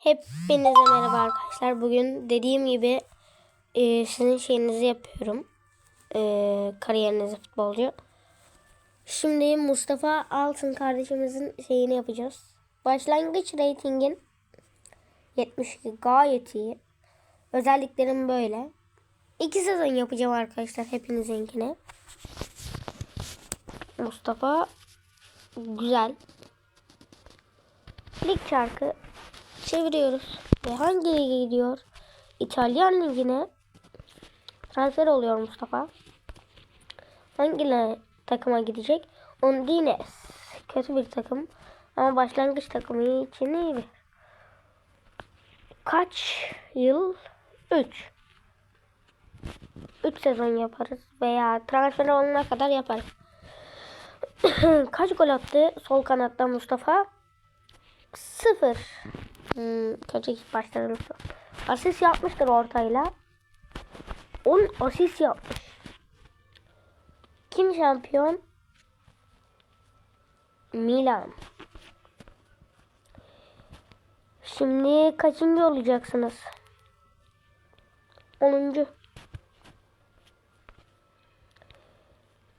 Hepinize merhaba arkadaşlar. Bugün dediğim gibi e, sizin şeyinizi yapıyorum. E, kariyerinizi futbolcu. Şimdi Mustafa Altın kardeşimizin şeyini yapacağız. Başlangıç reytingin 72 gayet iyi. Özelliklerim böyle. İki sezon yapacağım arkadaşlar hepinizinkine. Mustafa güzel. Lig çarkı çeviriyoruz. Ve hangi lige gidiyor? İtalyan ligine transfer oluyor Mustafa. Hangi takıma gidecek? Ondines. Kötü bir takım. Ama başlangıç takımı için iyi bir. Kaç yıl? 3. 3 sezon yaparız. Veya transfer olana kadar yaparız. Kaç gol attı sol kanatta Mustafa? Sıfır. Hmm, kötü ilk başladım. Asist yapmıştır ortayla. 10 asist yapmış. Kim şampiyon? Milan. Şimdi kaçıncı olacaksınız? 10.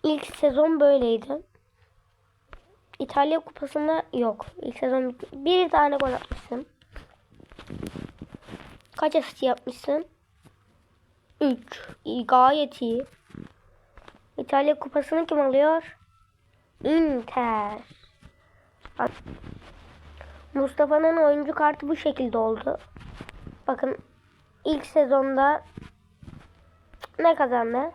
İlk sezon böyleydi. İtalya kupasında yok. İlk sezon bir tane gol atmışsın. Kaç asist yapmışsın? 3. Gayet iyi. İtalya kupasını kim alıyor? Inter. Mustafa'nın oyuncu kartı bu şekilde oldu. Bakın ilk sezonda ne kazandı?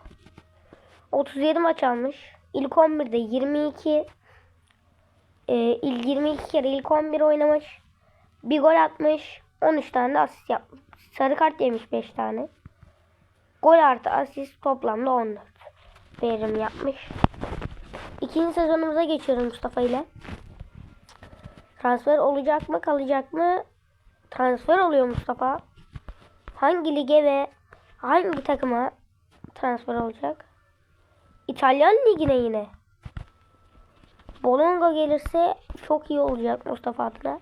37 maç almış. İlk 11'de 22 ee, ilk 22 kere ilk 11 oynamış. Bir gol atmış. 13 tane de asist yapmış. Sarı kart yemiş 5 tane. Gol artı asist toplamda 14 verim yapmış. İkinci sezonumuza geçiyoruz Mustafa ile. Transfer olacak mı kalacak mı? Transfer oluyor Mustafa. Hangi lige ve hangi takıma transfer olacak? İtalyan ligine yine. Bolonga gelirse çok iyi olacak Mustafa adına.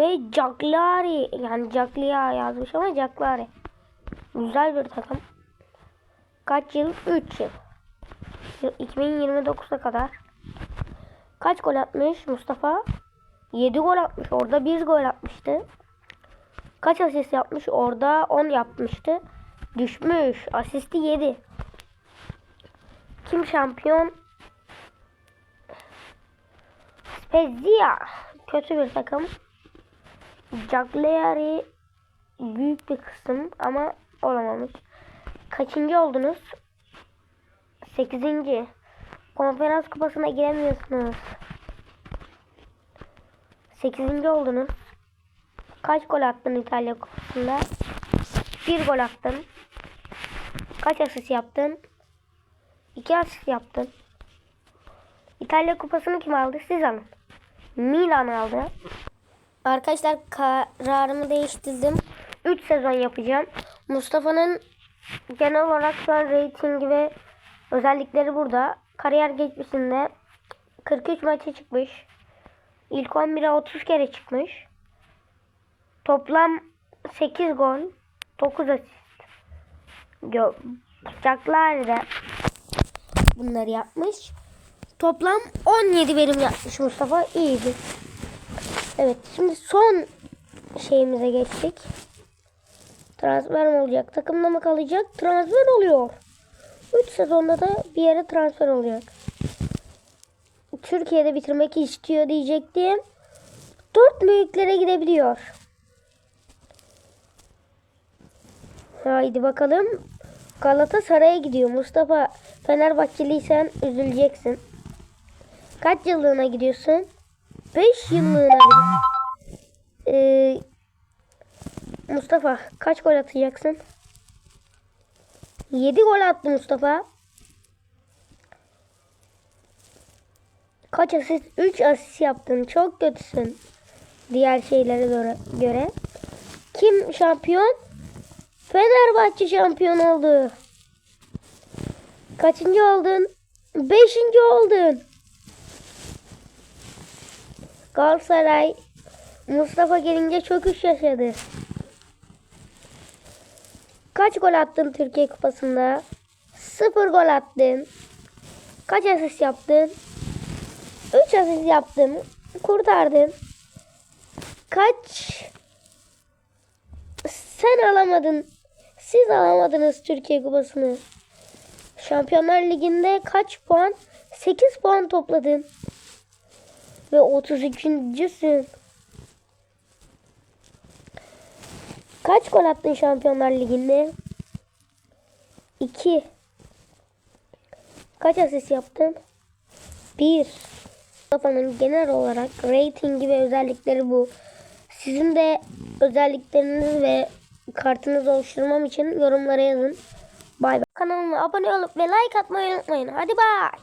Ve Cagliari yani Caglia yazmış ama Cagliari. Güzel bir takım. Kaç yıl? 3 yıl. 2029'a kadar. Kaç gol atmış Mustafa? 7 gol atmış. Orada 1 gol atmıştı. Kaç asist yapmış? Orada 10 yapmıştı. Düşmüş. Asisti 7. Kim şampiyon? Spezia. Kötü bir takım. Cagliari büyük bir kısım ama olamamış. Kaçıncı oldunuz? Sekizinci. Konferans kupasına giremiyorsunuz. Sekizinci oldunuz. Kaç gol attın İtalya kupasında? Bir gol attın. Kaç asist yaptın? İki asist yaptın. İtalya kupasını kim aldı? Siz alın. Milan aldı. Arkadaşlar kararımı değiştirdim. 3 sezon yapacağım. Mustafa'nın genel olarak şu an reytingi ve özellikleri burada. Kariyer geçmişinde 43 maça çıkmış. İlk 11'e 30 kere çıkmış. Toplam 8 gol, 9 asist. Yapacaklar da bunları yapmış. Toplam 17 verim yapmış Mustafa. İyiydi. Evet şimdi son şeyimize geçtik. Transfer mi olacak? Takımda mı kalacak? Transfer oluyor. 3 sezonda da bir yere transfer olacak. Türkiye'de bitirmek istiyor diyecektim. 4 büyüklere gidebiliyor. Haydi bakalım. Galatasaray'a gidiyor. Mustafa Fenerbahçeliysen üzüleceksin. Kaç yıllığına gidiyorsun? 5 yıllığına. Ee, Mustafa kaç gol atacaksın? 7 gol attı Mustafa. Kaç asist? 3 asist yaptın. Çok kötüsün. Diğer şeylere göre. Kim şampiyon? Fenerbahçe şampiyon oldu. Kaçıncı oldun? Beşinci oldun. Galatasaray Mustafa gelince çöküş yaşadı. Kaç gol attın Türkiye Kupası'nda? Sıfır gol attın. Kaç asist yaptın? 3 asist yaptın. Kurtardın. Kaç sen alamadın. Siz alamadınız Türkiye Kupası'nı. Şampiyonlar Ligi'nde kaç puan? 8 puan topladın. Ve 32.sün. Kaç gol attın Şampiyonlar Ligi'nde? 2. Kaç asist yaptın? 1. Mustafa'nın genel olarak ratingi ve özellikleri bu. Sizin de özellikleriniz ve kartınızı oluşturmam için yorumlara yazın. Bay bay. Kanalıma abone olup ve like atmayı unutmayın. Hadi bay.